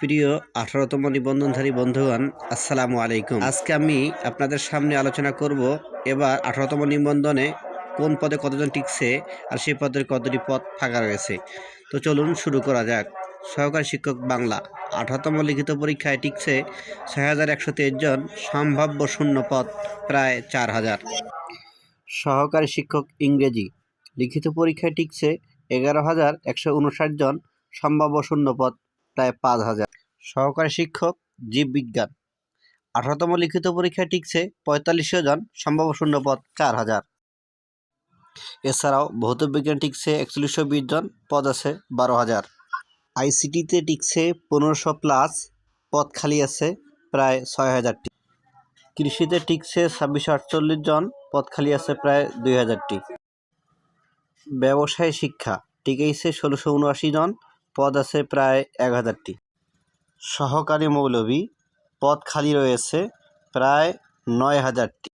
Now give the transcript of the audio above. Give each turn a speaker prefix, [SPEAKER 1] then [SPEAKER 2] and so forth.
[SPEAKER 1] প্রিয় আঠারোতম নিবন্ধনধারী বন্ধুগণ, আসসালামু আলাইকুম। আজকে আমি আপনাদের সামনে আলোচনা করব এবার আঠারোতম নিবন্ধনে কোন পদে কতজন টিকছে আর সেই পদের কতটি পদ ফাঁকা রয়েছে। তো চলুন শুরু করা যাক। সহকারী শিক্ষক বাংলা, আঠারোতম লিখিত পরীক্ষায় টিকছে ছয় হাজার একশো তেইশ জন, সম্ভাব্য শূন্য পদ প্রায় চার হাজার। সহকারী শিক্ষক ইংরেজি, লিখিত পরীক্ষায় টিকছে এগারো হাজার একশো উনষাট জন, সম্ভাব্য শূন্য পদ প্রায় পাঁচ হাজার। সহকারী শিক্ষক জীববিজ্ঞান আঠারোতম লিখিত পরীক্ষায় টিকছে পঁয়তাল্লিশশো জন, সম্ভাব্য শূন্য পদ চার হাজার। এছাড়াও ভৌত বিজ্ঞান টিকছে একচল্লিশশো বিশ জন, পদ আছে বারো হাজার। আইসিটিতে টিকছে পনেরোশো প্লাস, পদ খালি আছে প্রায় ছয় হাজারটি। কৃষিতে টিকছে ছাব্বিশশো আটচল্লিশ জন, পদ খালি আছে প্রায় দুই হাজারটি। ব্যবসায় শিক্ষা, টিকেইছে ষোলোশো উনআশি জন পদ আছে প্রায় এক হাজারটি। সহকারী মৌলভী পদ খালি রয়েছে প্রায় নয় হাজারটি।